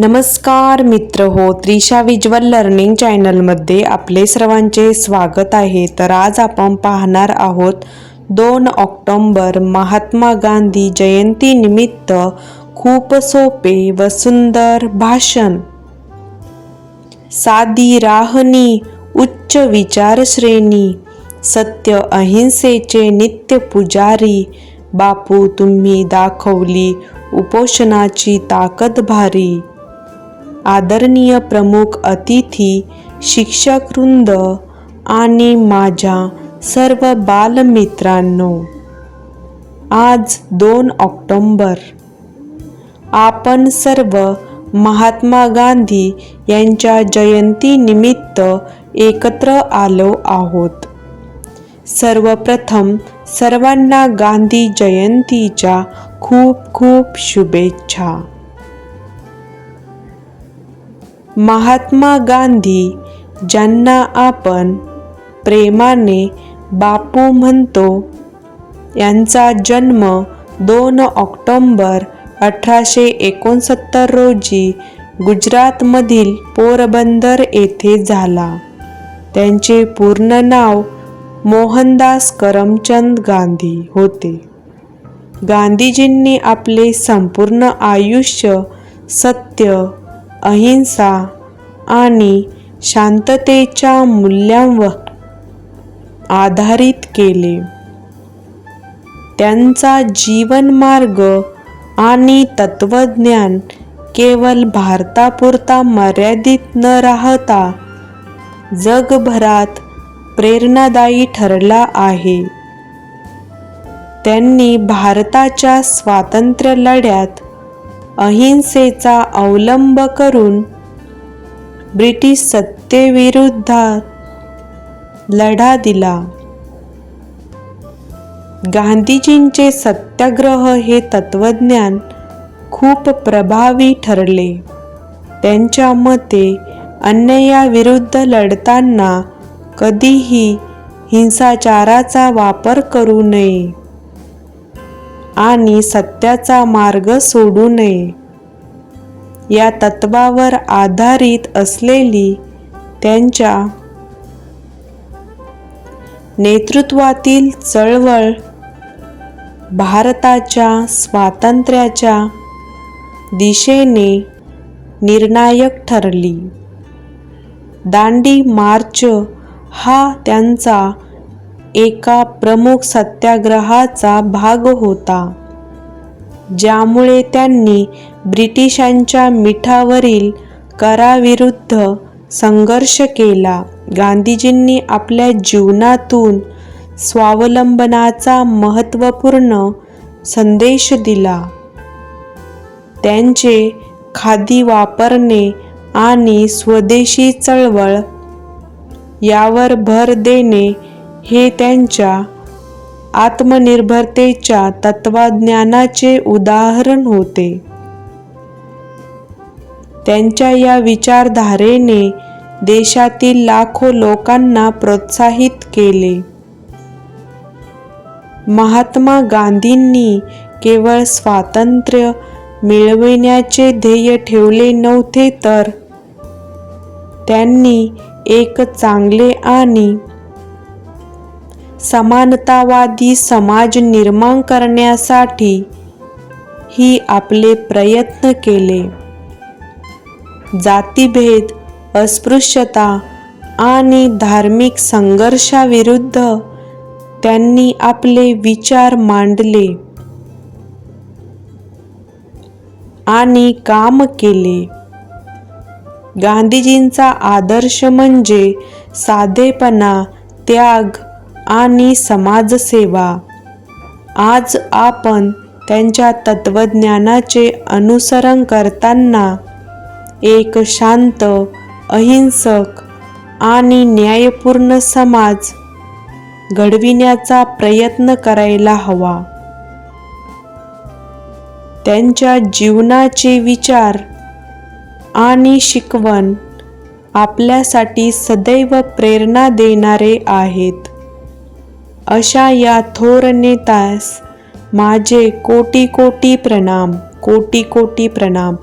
नमस्कार मित्र हो त्रिशा विज्वल लर्निंग चॅनलमध्ये आपले सर्वांचे स्वागत आहे. तर आज आपण पाहणार आहोत दोन ऑक्टोंबर महात्मा गांधी जयंतीनिमित्त खूप सोपे व सुंदर भाषण. साधी राहणी उच्च विचारश्रेणी सत्य अहिंसेचे नित्य पुजारी. बापू तुम्ही दाखवली उपोषणाची ताकद भारी. आदरणीय प्रमुख अतिथी शिक्षकवृंद आणि माझ्या सर्व बालमित्रांनो आज दोन ऑक्टोंबर. आपण सर्व महात्मा गांधी यांच्या जयंतीनिमित्त एकत्र आलो आहोत. सर्वप्रथम सर्वांना गांधी जयंतीच्या खूप खूप शुभेच्छा. महात्मा गांधी ज्यांना आपण प्रेमाने बापू म्हणतो यांचा जन्म दोन ऑक्टोंबर अठराशे एकोणसत्तर रोजी गुजरातमधील पोरबंदर येथे झाला. त्यांचे पूर्ण नाव मोहनदास करमचंद गांधी होते. गांधीजींनी आपले संपूर्ण आयुष्य सत्य अहिंसा आणि शांततेच्या मूल्यांवर आधारित केले. त्यांचा जीवनमार्ग आणि तत्वज्ञान केवळ भारतापुरता मर्यादित न राहता जगभरात प्रेरणादायी ठरला आहे. त्यांनी भारताच्या स्वातंत्र्य लढ्यात अहिंसेचा अवलंब करून ब्रिटिश सत्तेविरुद्ध लढा दिला. गांधीजींचे सत्याग्रह हे तत्वज्ञान खूप प्रभावी ठरले. त्यांच्या मते अन्यायाविरुद्ध लढताना कधीही हिंसाचाराचा वापर करू नये आणि सत्याचा मार्ग सोडू नये. या तत्वावर आधारित असलेली त्यांच्या नेतृत्वातील चळवळ भारताच्या स्वातंत्र्याच्या दिशेने निर्णायक ठरली. दांडी मार्च हा त्यांचा एका प्रमुख सत्याग्रहाचा भाग होता. ज्यामुळे त्यांनी ब्रिटिशांच्या मिठावरील कराविरुद्ध संघर्ष केला. गांधीजींनी आपल्या जीवनातून स्वावलंबनाचा महत्त्वपूर्ण संदेश दिला. त्यांचे खादी वापरणे आणि स्वदेशी चळवळ यावर भर देणे हे त्यांच्या आत्मनिर्भरतेच्या तत्वज्ञानाचे उदाहरण होते. त्यांच्या या विचारधारेने देशातील लाखो लोकांना प्रोत्साहित केले. महात्मा गांधींनी केवळ स्वातंत्र्य मिळविण्याचे ध्येय ठेवले नव्हते तर त्यांनी एक चांगले आणि समानतावादी समाज निर्माण करण्यासाठी ही आपले प्रयत्न केले. जातीभेद अस्पृश्यता आणि धार्मिक संघर्षाविरुद्ध त्यांनी आपले विचार मांडले आणि काम केले. गांधीजींचा आदर्श म्हणजे साधेपणा त्याग आणि समाजसेवा. आज आपण त्यांच्या तत्वज्ञानाचे अनुसरण करताना एक शांत अहिंसक आणि न्यायपूर्ण समाज घडविण्याचा प्रयत्न करायला हवा. त्यांच्या जीवनाचे विचार आणि शिकवण आपल्यासाठी सदैव प्रेरणा देणारे आहेत. अशा या थोर नेतास माझे कोटी कोटी प्रणाम कोटी कोटी प्रणाम.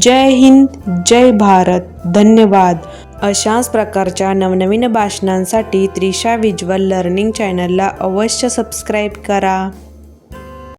जय हिंद जय भारत. धन्यवाद. अशाच प्रकारच्या नवनवीन भाषणांसाठी त्रिशा विज्युअल लर्निंग चॅनलला अवश्य सबस्क्राईब करा.